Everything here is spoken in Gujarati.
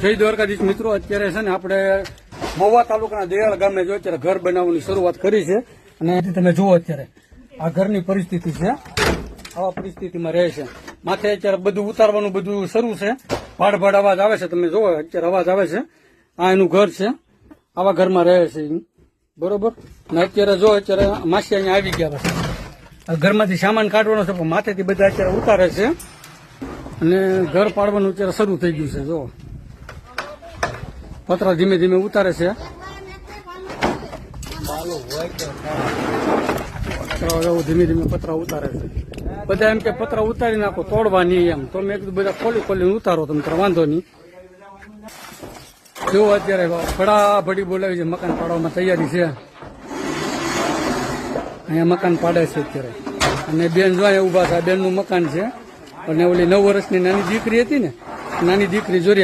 જય દ્વારકાધીશ મિત્રો. અત્યારે છે ને આપણે મહુવા તાલુકાના દેયાળ ગામે જો અત્યારે ઘર બનાવવાની શરૂઆત કરી છે. અને તમે જુઓ અત્યારે, આ ઘરની પરિસ્થિતિ છે. આવા પરિસ્થિતિમાં રહે છે. માથે અત્યારે બધું ઉતારવાનું બધું શરૂ છે. ભાડ ભાડ અવાજ આવે છે. તમે જુઓ, અત્યારે અવાજ આવે છે. આ એનું ઘર છે. આવા ઘરમાં રહે છે બરોબર? ને અત્યારે જો અત્યારે માસી અહીંયા આવી ગયા છે. ઘરમાંથી સામાન કાઢવાનો છે, પણ માથેથી બધા અત્યારે ઉતારે છે. અને ઘર પાડવાનું અત્યારે શરૂ થઈ ગયું છે. જો પતરા ધીમે ધીમે ઉતારે છે. ધીમે ધીમે પતરા ઉતારે છે. બધા એમ કે પતરા ઉતારી નાખો તોડવા નહીં એમ. તો મેં કીધું બધા ખોલી ખોલીને ઉતારો તમે તારે વાંધો નહીં. જો અત્યારે ફળાફડી બોલાવી છે, મકાન પાડવામાં તૈયારી છે. અહીંયા મકાન પાડે છે અત્યારે. અને બેન જો ઊભા છે બેનનું મકાન છે. અને ઓલી નવ વર્ષની નાની દીકરી હતી ને, નાની દીકરી જોરી